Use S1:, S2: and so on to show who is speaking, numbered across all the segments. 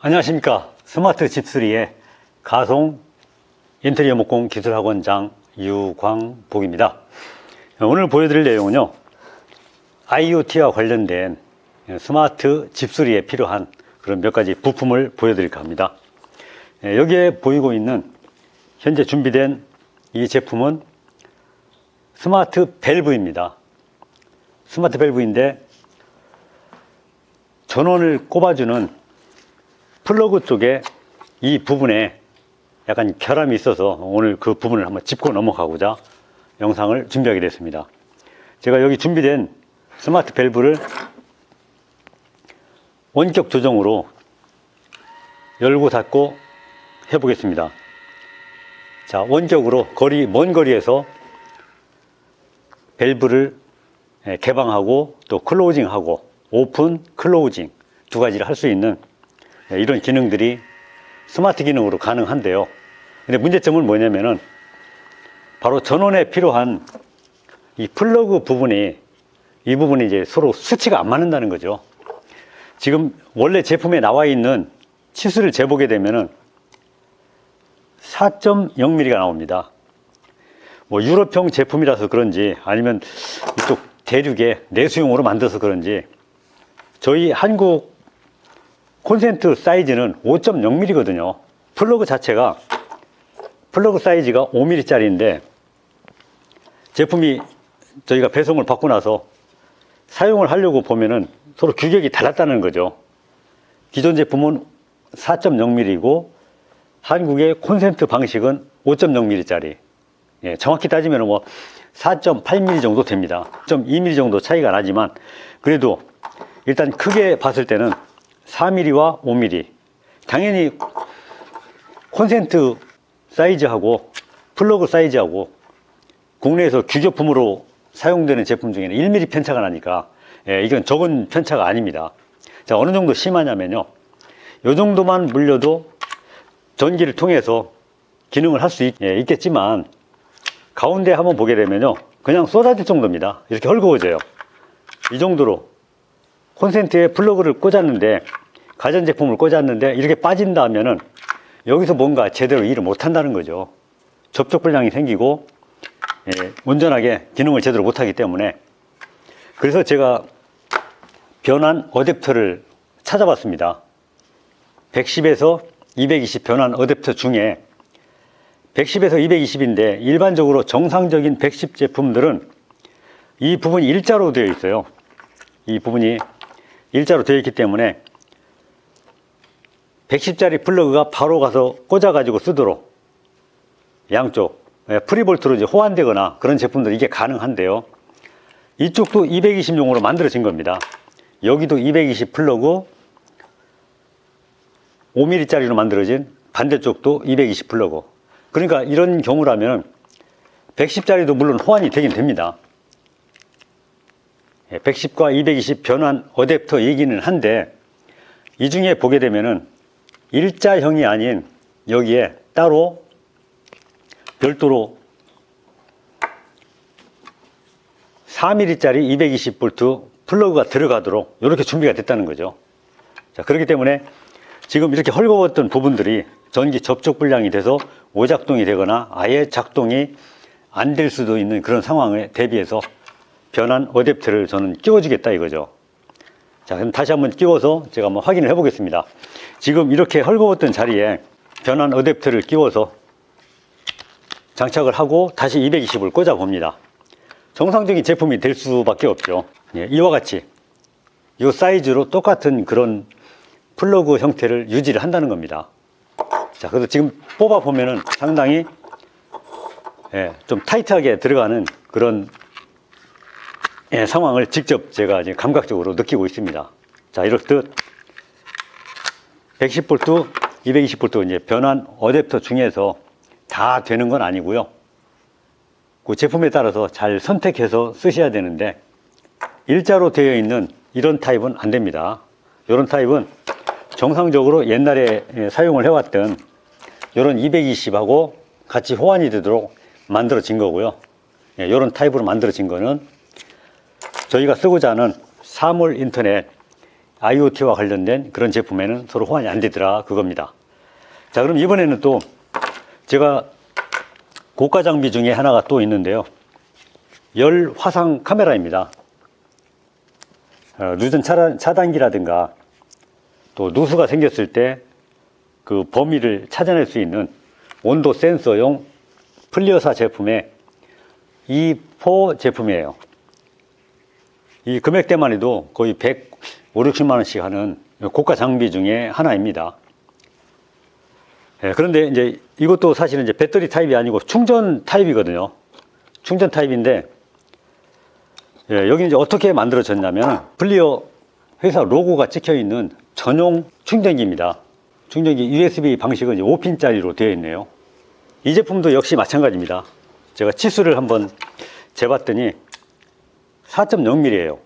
S1: 안녕하십니까. 스마트 집수리의 가송 인테리어 목공 기술학원장 유광복입니다. 오늘 보여드릴 내용은요. IoT와 관련된 스마트 집수리에 필요한 그런 몇 가지 부품을 보여드릴까 합니다. 예, 여기에 보이고 있는 현재 준비된 이 제품은 스마트 밸브입니다. 스마트 밸브인데 전원을 꼽아주는 플러그 쪽에 이 부분에 약간 결함이 있어서 오늘 그 부분을 한번 짚고 넘어가고자 영상을 준비하게 됐습니다. 제가 여기 준비된 스마트 밸브를 원격 조정으로 열고 닫고 해보겠습니다. 자, 원격으로 거리, 먼 거리에서 밸브를 예, 개방하고 또 클로징하고 오픈, 클로징 두 가지를 할 수 있는 예, 이런 기능들이 스마트 기능으로 가능한데요. 근데 문제점은 뭐냐면은 바로 전원에 필요한 이 플러그 부분이 이 부분이 이제 서로 수치가 안 맞는다는 거죠. 지금 원래 제품에 나와 있는 치수를 재보게 되면은 4.0mm가 나옵니다. 뭐 유럽형 제품이라서 그런지 아니면 이쪽 대륙에 내수용으로 만들어서 그런지 저희 한국 콘센트 사이즈는 5.0mm거든요. 플러그 자체가 플러그 사이즈가 5mm짜리인데 제품이 저희가 배송을 받고 나서 사용을 하려고 보면은 서로 규격이 달랐다는 거죠. 기존 제품은 4.0mm이고 한국의 콘센트 방식은 5.0mm짜리. 예, 정확히 따지면 뭐 4.8mm 정도 됩니다. 2mm 정도 차이가 나지만 그래도 일단 크게 봤을 때는 4mm와 5mm. 당연히 콘센트 사이즈하고 플러그 사이즈하고 국내에서 규격품으로 사용되는 제품 중에는 1mm 편차가 나니까 예, 이건 적은 편차가 아닙니다. 자, 어느 정도 심하냐면요. 요 정도만 물려도 전기를 통해서 기능을 할 수 있겠지만 가운데 한번 보게 되면요. 그냥 쏟아질 정도입니다. 이렇게 헐거워져요. 이 정도로 콘센트에 플러그를 꽂았는데 가전제품을 꽂았는데 이렇게 빠진다면은 여기서 뭔가 제대로 일을 못 한다는 거죠. 접촉 불량이 생기고 예, 온전하게 기능을 제대로 못 하기 때문에 그래서 제가 변환 어댑터를 찾아봤습니다. 110에서 220 변환 어댑터 중에 110에서 220인데 일반적으로 정상적인 110 제품들은 이 부분이 일자로 되어 있어요. 이 부분이 일자로 되어 있기 때문에 110짜리 플러그가 바로 가서 꽂아가지고 쓰도록 양쪽 예, 프리볼트로 이제 호환되거나 그런 제품들 이게 가능한데요. 이쪽도 220용으로 만들어진 겁니다. 여기도 220 플러그 5mm짜리로 만들어진 반대쪽도 220 플러그. 그러니까 이런 경우라면 110짜리도 물론 호환이 되긴 됩니다. 110과 220 변환 어댑터 얘기는 한데 이 중에 보게 되면은 일자형이 아닌 여기에 따로 별도로 4mm짜리 220V 플러그가 들어가도록 이렇게 준비가 됐다는 거죠. 자, 그렇기 때문에 지금 이렇게 헐거웠던 부분들이 전기 접촉 불량이 돼서 오작동이 되거나 아예 작동이 안 될 수도 있는 그런 상황에 대비해서 변환 어댑터를 저는 끼워주겠다 이거죠. 자, 그럼 다시 한번 끼워서 제가 한번 확인을 해보겠습니다. 지금 이렇게 헐거웠던 자리에 변환 어댑터를 끼워서 장착을 하고 다시 220을 꽂아 봅니다. 정상적인 제품이 될 수밖에 없죠. 예, 이와 같이 이 사이즈로 똑같은 그런 플러그 형태를 유지를 한다는 겁니다. 자, 그래서 지금 뽑아 보면은 상당히 예, 좀 타이트하게 들어가는 그런 예, 상황을 직접 제가 이제 감각적으로 느끼고 있습니다. 자, 이렇듯 110V, 220V 이제 변환 어댑터 중에서 다 되는 건 아니고요. 그 제품에 따라서 잘 선택해서 쓰셔야 되는데 일자로 되어 있는 이런 타입은 안 됩니다. 이런 타입은 정상적으로 옛날에 예, 사용을 해왔던 이런 220하고 같이 호환이 되도록 만들어진 거고요. 이런 타입으로 만들어진 거는 저희가 쓰고자 하는 사물 인터넷 IoT와 관련된 그런 제품에는 서로 호환이 안 되더라 그겁니다. 자 그럼 이번에는 또 제가 고가 장비 중에 하나가 또 있는데요. 열 화상 카메라입니다. 어, 누전 차단, 차단기라든가 또 누수가 생겼을 때 그 범위를 찾아낼 수 있는 온도 센서용 플리어사 제품의 E4 제품이에요. 이 금액대만 해도 거의 100, 5, 60만 원씩 하는 고가 장비 중에 하나입니다. 예, 그런데 이제 이것도 사실은 이제 배터리 타입이 아니고 충전 타입이거든요. 충전 타입인데 예, 여기 이제 어떻게 만들어졌냐면 플리어 회사 로고가 찍혀 있는 전용 충전기입니다. 충전기 USB 방식은 이제 5핀짜리로 되어 있네요. 이 제품도 역시 마찬가지입니다. 제가 치수를 한번 재봤더니 4.0mm예요.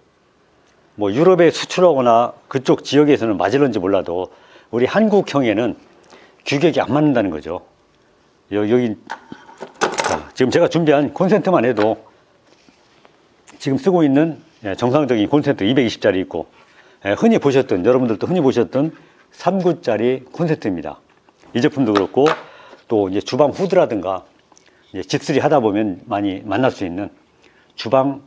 S1: 뭐 유럽에 수출하거나 그쪽 지역에서는 맞을런지 몰라도 우리 한국형에는 규격이 안 맞는다는 거죠. 여- 여기 자, 지금 제가 준비한 콘센트만 해도 지금 쓰고 있는 예, 정상적인 콘센트 220짜리 있고 예, 흔히 보셨던 여러분들도 흔히 보셨던 3구짜리 콘센트입니다. 이 제품도 그렇고 또 이제 주방 후드라든가 집수리 하다 보면 많이 만날 수 있는 주방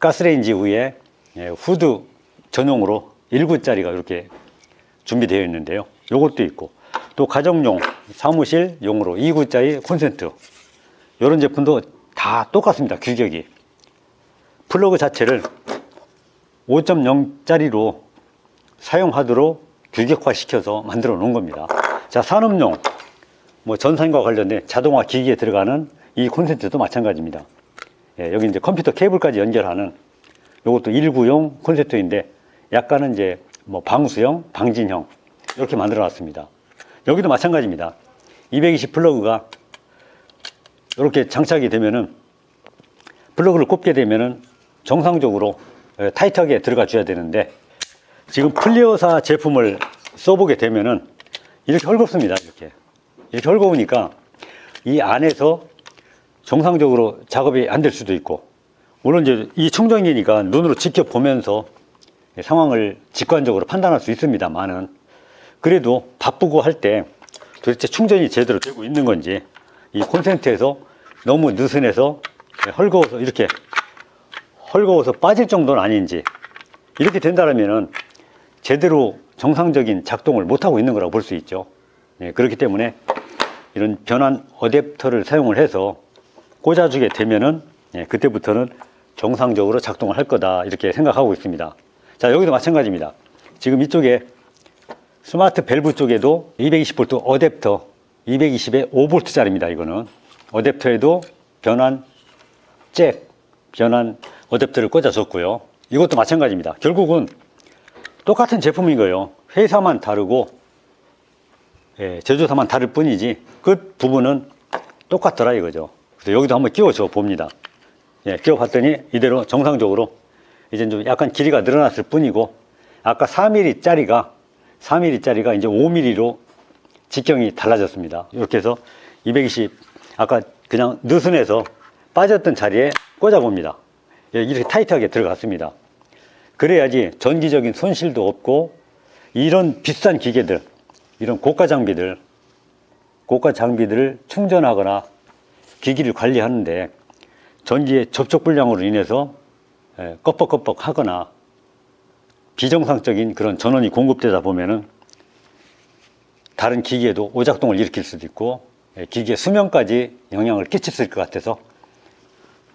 S1: 가스레인지 위에 예, 후드 전용으로 1구짜리가 이렇게 준비되어 있는데요. 요것도 있고 또 가정용 사무실용으로 2구짜리 콘센트 이런 제품도 다 똑같습니다. 규격이 플러그 자체를 5.0짜리로 사용하도록 규격화 시켜서 만들어 놓은 겁니다. 자, 산업용, 뭐 전산과 관련된 자동화 기기에 들어가는 이 콘센트도 마찬가지입니다. 예, 여기 이제 컴퓨터 케이블까지 연결하는 이것도 1구용 콘센트인데 약간은 이제 뭐 방수형, 방진형 이렇게 만들어 놨습니다. 여기도 마찬가지입니다. 220 플러그가 이렇게 장착이 되면은 플러그를 꼽게 되면은 정상적으로 예, 타이트하게 들어가 줘야 되는데 지금 플리어사 제품을 써보게 되면은 이렇게 헐겁습니다. 이렇게 이렇게 헐거우니까 이 안에서 정상적으로 작업이 안 될 수도 있고 물론 이제 이 충전기니까 눈으로 직접 보면서 상황을 직관적으로 판단할 수 있습니다만은 그래도 바쁘고 할 때 도대체 충전이 제대로 되고 있는 건지 이 콘센트에서 너무 느슨해서 헐거워서 이렇게 헐거워서 빠질 정도는 아닌지 이렇게 된다면은 제대로 정상적인 작동을 못하고 있는 거라고 볼 수 있죠. 예, 그렇기 때문에 이런 변환 어댑터를 사용을 해서 꽂아주게 되면은 예, 그때부터는 정상적으로 작동을 할 거다 이렇게 생각하고 있습니다. 자 여기도 마찬가지입니다. 지금 이쪽에 스마트 밸브 쪽에도 220V 어댑터 220에 5V짜리입니다. 이거는 어댑터에도 변환 잭 변환 어댑터를 꽂아줬고요. 이것도 마찬가지입니다. 결국은 똑같은 제품인 거예요. 회사만 다르고 예, 제조사만 다를 뿐이지 끝 부분은 똑같더라 이거죠. 그래서 여기도 한번 끼워줘 봅니다. 예, 끼워봤더니 이대로 정상적으로 이제 좀 약간 길이가 늘어났을 뿐이고 아까 4mm짜리가 4mm짜리가 이제 5mm로 직경이 달라졌습니다. 이렇게 해서 220 아까 그냥 느슨해서 빠졌던 자리에 꽂아 봅니다. 예, 이렇게 타이트하게 들어갔습니다. 그래야지 전기적인 손실도 없고 이런 비싼 기계들, 이런 고가 장비들, 고가 장비들을 충전하거나 기기를 관리하는데 전기의 접촉 불량으로 인해서 예, 껍벅껍벅 하거나 비정상적인 그런 전원이 공급되다 보면은 다른 기기에도 오작동을 일으킬 수도 있고 예, 기기의 수명까지 영향을 끼칠 것 같아서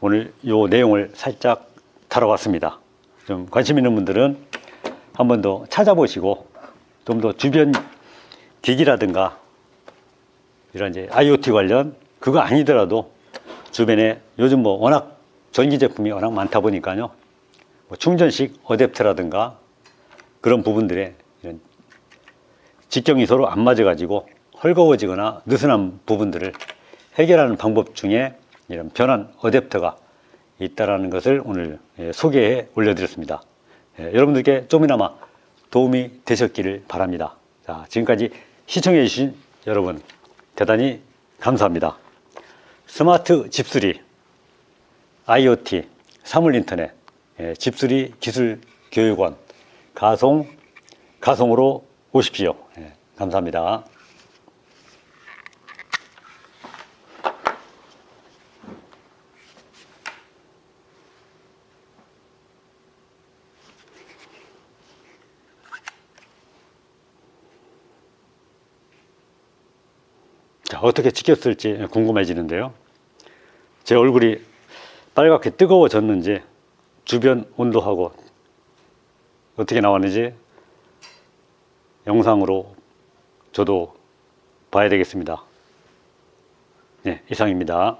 S1: 오늘 이 내용을 살짝 다뤄봤습니다. 좀 관심 있는 분들은 한 번 더 찾아보시고 좀 더 주변 기기라든가 이런 이제 IoT 관련 그거 아니더라도 주변에 요즘 뭐 워낙 전기 제품이 워낙 많다 보니까요. 뭐 충전식 어댑터라든가 그런 부분들에 이런 직경이 서로 안 맞아가지고 헐거워지거나 느슨한 부분들을 해결하는 방법 중에 이런 변환 어댑터가 있다라는 것을 오늘 예, 소개해 올려드렸습니다. 예, 여러분들께 좀이나마 도움이 되셨기를 바랍니다. 자, 지금까지 시청해 주신 여러분 대단히 감사합니다. 스마트 집수리, IoT, 사물인터넷, 예, 집수리 기술 교육원 가송, 가송으로 오십시오. 예, 감사합니다. 자, 어떻게 찍혔을지 궁금해지는데요. 제 얼굴이 빨갛게 뜨거워졌는지 주변 온도하고 어떻게 나왔는지 영상으로 저도 봐야 되겠습니다. 네, 이상입니다.